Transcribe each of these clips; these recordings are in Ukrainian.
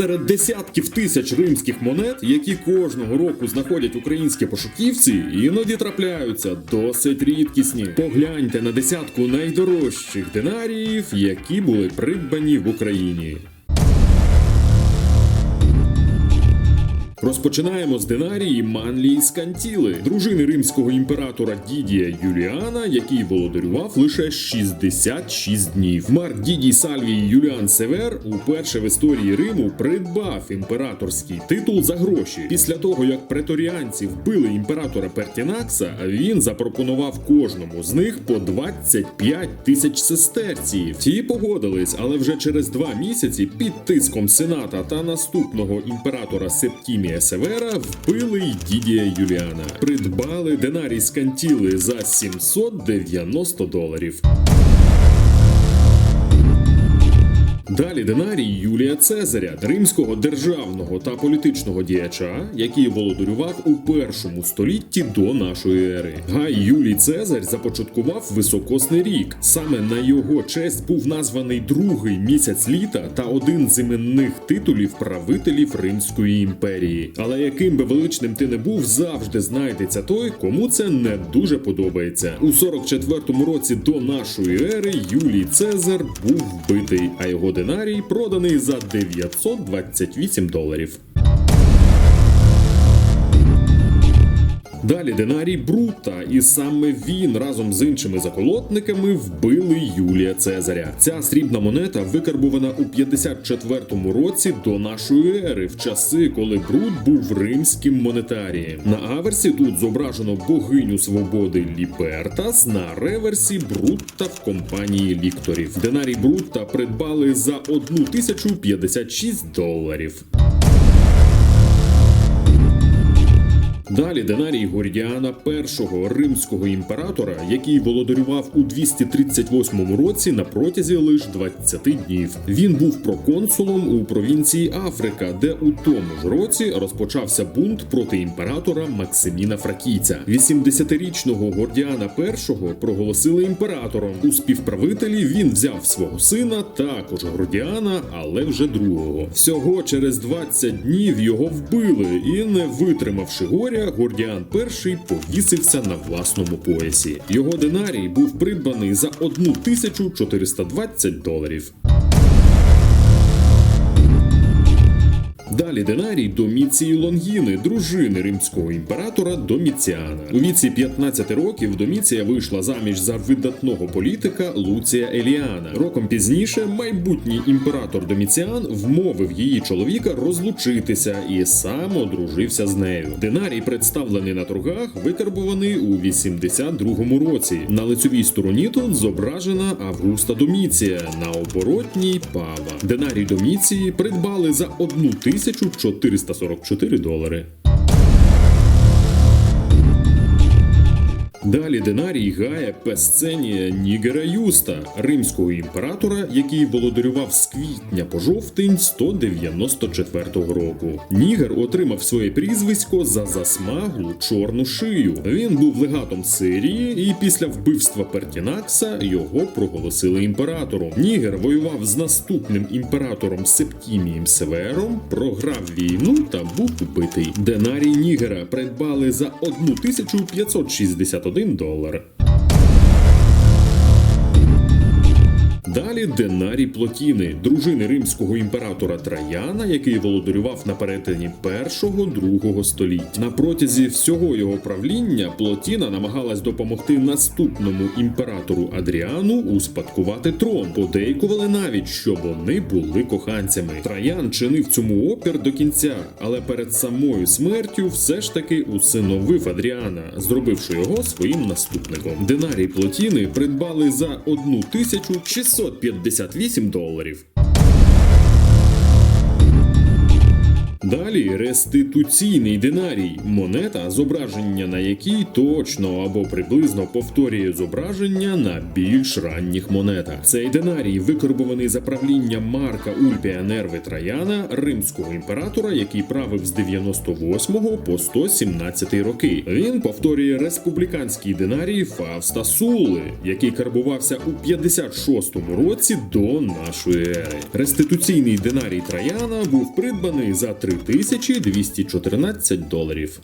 Серед десятків тисяч римських монет, які кожного року знаходять українські пошуківці, іноді трапляються досить рідкісні. Погляньте на десятку найдорожчих динаріїв, які були придбані в Україні. Розпочинаємо з динарії Манлії Скантіли, дружини римського імператора Дідія Юліана, який володарював лише 66 днів. Марк Дідій Сальвій Юліан Север уперше в історії Риму придбав імператорський титул за гроші. Після того як преторіанці вбили імператора Пертінакса, він запропонував кожному з них по 25 тисяч сестерців. Ті погодились, але вже через два місяці під тиском сената та наступного імператора Септімія Севера вбили Дідія Юліана. Придбали Денарій скантіли за 790 доларів. Далі динарій Юлія Цезаря, римського державного та політичного діяча, який володарював у першому столітті до нашої ери. Гай Юлій Цезарь започаткував високосний рік. Саме на його честь був названий другий місяць літа та один з іменних титулів правителів Римської імперії. Але яким би величним ти не був, завжди знайдеться той, кому це не дуже подобається. У 44-му році до нашої ери Юлій Цезар був вбитий, а його динарій проданий за 928 доларів. Далі динарій Брута, і саме він разом з іншими заколотниками вбили Юлія Цезаря. Ця срібна монета викарбувана у 54-му році до нашої ери, в часи, коли Брут був римським монетарієм. На аверсі тут зображено богиню свободи Ліпертас, на реверсі Брутта в компанії лікторів. Динарій Брутта придбали за 1056 доларів. Далі Динарій Гордіана першого римського імператора, який володарював у 238 році на протязі лише 20 днів. Він був проконсулом у провінції Африка, де у тому ж році розпочався бунт проти імператора Максиміна Фракійця. 80-річного Гордіана І проголосили імператором. У співправителі він взяв свого сина, також Гордіана, але вже другого. Всього через 20 днів його вбили і, не витримавши горя, Гордіан І повісився на власному поясі. Його динарій був придбаний за 1420 доларів. Далі динарій Доміції Лонгіни, дружини римського імператора Доміціана. У віці 15 років Доміція вийшла заміж за видатного політика Луція Еліана. Роком пізніше майбутній імператор Доміціан вмовив її чоловіка розлучитися і сам одружився з нею. Динарій, представлений на торгах, викарбований у 82-му році. На лицевій стороні тут зображена Августа Доміція, на оборотній Пава. Динарій Доміції придбали за 1444 долари. Далі динарій Гая Песценія Нігера Юста, римського імператора, який володарював з квітня по жовтень 194 року. Нігер отримав своє прізвисько за засмаглу чорну шию. Він був легатом Сирії, і після вбивства Пертінакса його проголосили імператором. Нігер воював з наступним імператором Септімієм Севером, програв війну та був убитий. Динарій Нігера придбали за 1561 долар. Далі Динарій Плотіни, дружини римського імператора Траяна, який володарював на перетині першого другого століть. На протязі всього його правління Плотіна намагалась допомогти наступному імператору Адріану успадкувати трон. Подейкували навіть, що вони були коханцями. Траян чинив цьому опір до кінця, але перед самою смертю все ж таки усиновив Адріана, зробивши його своїм наступником. Динарій Плотіни придбали за 1658 доларів. Далі реституційний динарій, монета, зображення на якій точно або приблизно повторює зображення на більш ранніх монетах. Цей динарій викарбований за правління Марка Ульпія Нерви Траяна, римського імператора, який правив з 98 по 117 роки. Він повторює республіканський динарій Фавста Сули, який карбувався у 56 році до нашої ери. Реституційний динарій Траяна був придбаний за 3214 доларів.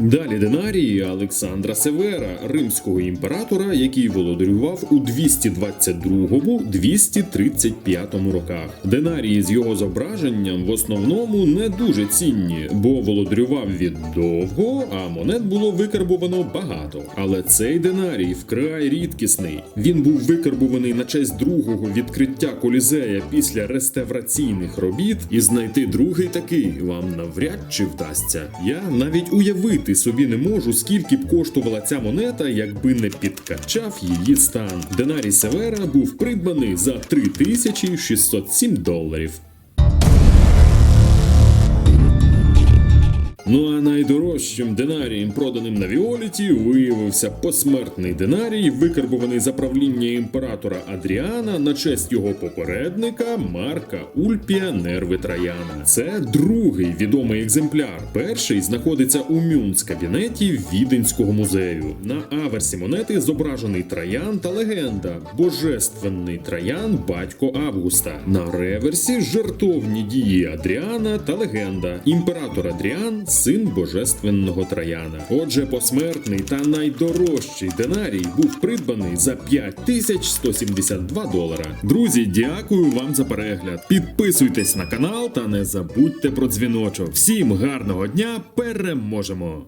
Далі динарії Олександра Севера, римського імператора, який володарював у 222-235 роках. Динарії з його зображенням в основному не дуже цінні, бо володарював він довго, а монет було викарбовано багато. Але цей динарій вкрай рідкісний. Він був викарбований на честь другого відкриття колізея після реставраційних робіт, і знайти другий такий вам навряд чи вдасться. Я навіть уявити собі не можу, скільки б коштувала ця монета, якби не підкачав її стан. Денарі Севера був придбаний за 3607 доларів. Найдорожчим динарієм, проданим на Віоліті, виявився посмертний динарій, викарбований за правління імператора Адріана на честь його попередника Марка Ульпія Нерви Траяна. Це другий відомий екземпляр. Перший знаходиться у Мюнц кабінеті Віденського музею. На аверсі монети зображений Траян та легенда Божественний Траян, батько Августа. На реверсі жертовні дії Адріана та легенда Імператор Адріан, син божественного Траяна. Отже, посмертний та найдорожчий динарій був придбаний за 5172 долара. Друзі, дякую вам за перегляд. Підписуйтесь на канал та не забудьте про дзвіночок. Всім гарного дня! Переможемо!